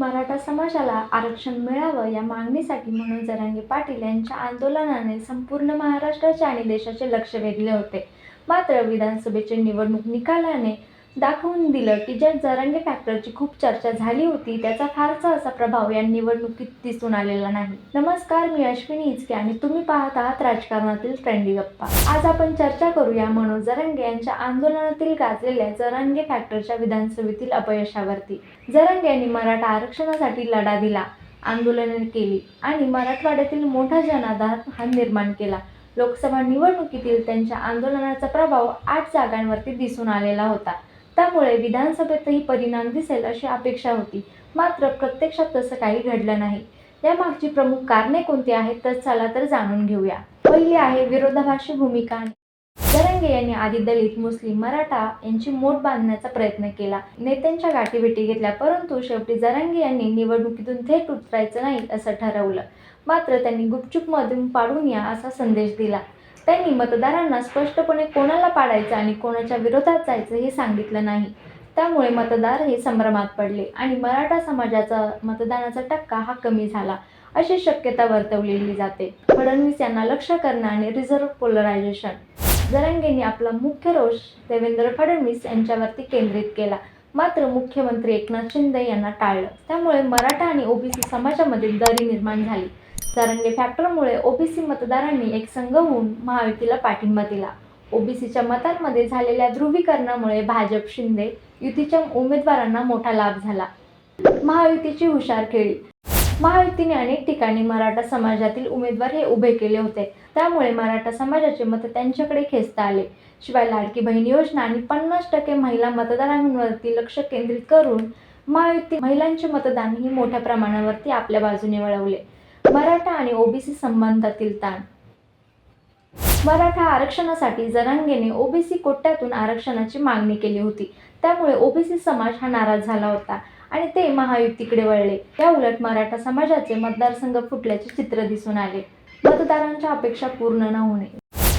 मराठा समाजाला आरक्षण मिळावं या मागणीसाठी म्हणून जरांगे पाटील यांच्या आंदोलनाने संपूर्ण महाराष्ट्राचे आणि देशाचे लक्ष वेधले होते. मात्र विधानसभेचे निवडणूक निकालाने दाखवून दिलं की ज्या जरांगे फॅक्टरची खूप चर्चा झाली होती त्याचा फारसा असा प्रभाव या निवडणुकीत दिसून आलेला नाही. नमस्कार मी अश्विनी इचके आणि तुम्ही पाहत आहात राजकारणातील ट्रेंडी गप्पा. आज आपण चर्चा करूया मनोज जरांगे यांच्या आंदोलनातील गाजलेल्या जरांगे फॅक्टरच्या विधानसभेतील अपयशावरती. जरांगे यांनी मराठा आरक्षणासाठी लढा दिला आंदोलने केली आणि मराठवाड्यातील मोठा जनाधार हा निर्माण केला. लोकसभा निवडणुकीतील त्यांच्या आंदोलनाचा प्रभाव आठ जागांवरती दिसून आलेला होता. त्यामुळे विधानसभेतही परिणाम दिसेल अशी अपेक्षा होती. मात्र प्रत्यक्षात तसं काही घडलं नाही. यामागची प्रमुख कारणे कोणती आहेत तर चला तर जाणून घेऊया. पहिली आहे विरोधाभाषी भूमिका. जरंगे यांनी आधी दलित मुस्लिम मराठा यांची मोठ बांधण्याचा प्रयत्न केला. नेत्यांच्या गाठीभेटी घेतल्या परंतु शेवटी जरांगे यांनी निवडणुकीतून थेट उतरायचं नाही असं ठरवलं. मात्र त्यांनी गुपचूप मधून पाडून या असा संदेश दिला. त्यांनी मतदारांना स्पष्टपणे कोणाला पाडायचं आणि कोणाच्या विरोधात जायचं हे सांगितलं नाही. त्यामुळे मतदार हे संभ्रमात पडले आणि मराठा समाजाचा मतदानाचा टक्का हा कमी झाला अशी शक्यता वर्तवलेली जाते. फडणवीस यांना लक्ष करणं आणि रिझर्व्ह पोलरायझेशन जरांगेंनी आपला मुख्य रोष देवेंद्र फडणवीस यांच्यावरती केंद्रित केला. मात्र मुख्यमंत्री एकनाथ शिंदे यांना टाळलं. त्यामुळे मराठा आणि ओबीसी समाजामध्ये दरी निर्माण झाली. सारंगे फॅक्टरमुळे ओबीसी मतदारांनी एक संघ होऊन महायुतीला पाठिंबा दिला. ओबीसीच्या मतांमध्ये झालेल्या ध्रुवीकरणामुळे भाजप शिंदे युतीच्या उमेदवारांना मोठा लाभ झाला. महायुतीची हुशार खेळी. महायुतीने अनेक ठिकाणी मराठा समाजातील उमेदवार हे उभे केले होते. त्यामुळे मराठा समाजाचे मत त्यांच्याकडे खेचता आले. शिवाय लाडकी बहीण योजना आणि पन्नास टक्के महिला मतदारांवरती लक्ष केंद्रित करून महायुती महिलांचे मतदान ही मोठ्या प्रमाणावरती आपल्या बाजूने वळवले. मराठा आणि ओबीसी संबंधातील ताण. मराठा आरक्षणासाठी जरांगेने ओबीसी कोट्यातून आरक्षणाची मागणी केली होती. त्यामुळे ओबीसी समाज हा नाराज झाला होता आणि ते महायुतीकडे वळले. या उलट मराठा समाजाचे मतदारसंघ फुटल्याचे चित्र दिसून आले. मतदारांच्या अपेक्षा पूर्ण न होणे.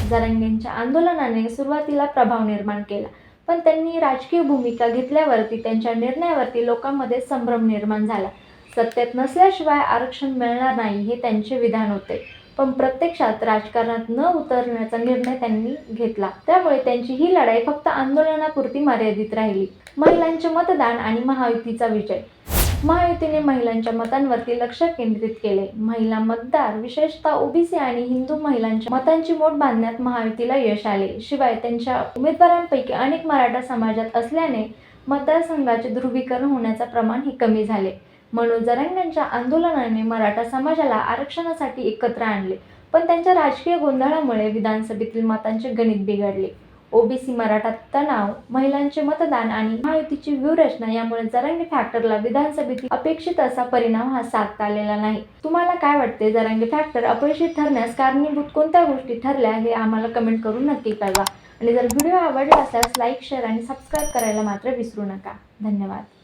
जरांगेंच्या आंदोलनाने सुरुवातीला प्रभाव निर्माण केला पण त्यांनी राजकीय भूमिका घेतल्यावरती त्यांच्या निर्णयावरती लोकांमध्ये संभ्रम निर्माण झाला. सत्तेत नसल्याशिवाय आरक्षण मिळणार नाही हे त्यांचे विधान होते. पण प्रत्यक्षात राजकारणात न उतरण्याचा निर्णय त्यांनी घेतला. त्यामुळे त्यांची ही लढाई फक्त आंदोलनापुरती मर्यादित राहिली. महिलांचे मतदान आणि महायुतीचा विजय. महायुतीने महिलांच्या मतांवरती लक्ष केंद्रित केले. महिला मतदार विशेषतः ओबीसी आणि हिंदू महिलांच्या मतांची मोठ बांधण्यात महायुतीला यश आले. शिवाय त्यांच्या उमेदवारांपैकी अनेक मराठा समाजात असल्याने मतदारसंघाचे ध्रुवीकरण होण्याचे प्रमाण हे कमी झाले. म्हणून जरांगेंच्या आंदोलनाने मराठा समाजाला आरक्षणासाठी एकत्र आणले. पण त्यांच्या राजकीय गोंधळामुळे विधानसभेतील मतांचे गणित बिघडले. ओबीसी मराठा तणाव महिलांचे मतदान आणि महायुतीची व्यूहरचना यामुळे जरांगे फॅक्टरला विधानसभेतील अपेक्षित असा परिणाम हा साधता आलेला नाही. तुम्हाला काय वाटते? जरांगे फॅक्टर अपयशी ठरण्यास कारणीभूत कोणत्या गोष्टी ठरल्या हे आम्हाला कमेंट करून नक्की कळवा. आणि जर व्हिडिओ आवडला असल्यास लाईक शेअर आणि सबस्क्राईब करायला मात्र विसरू नका. धन्यवाद.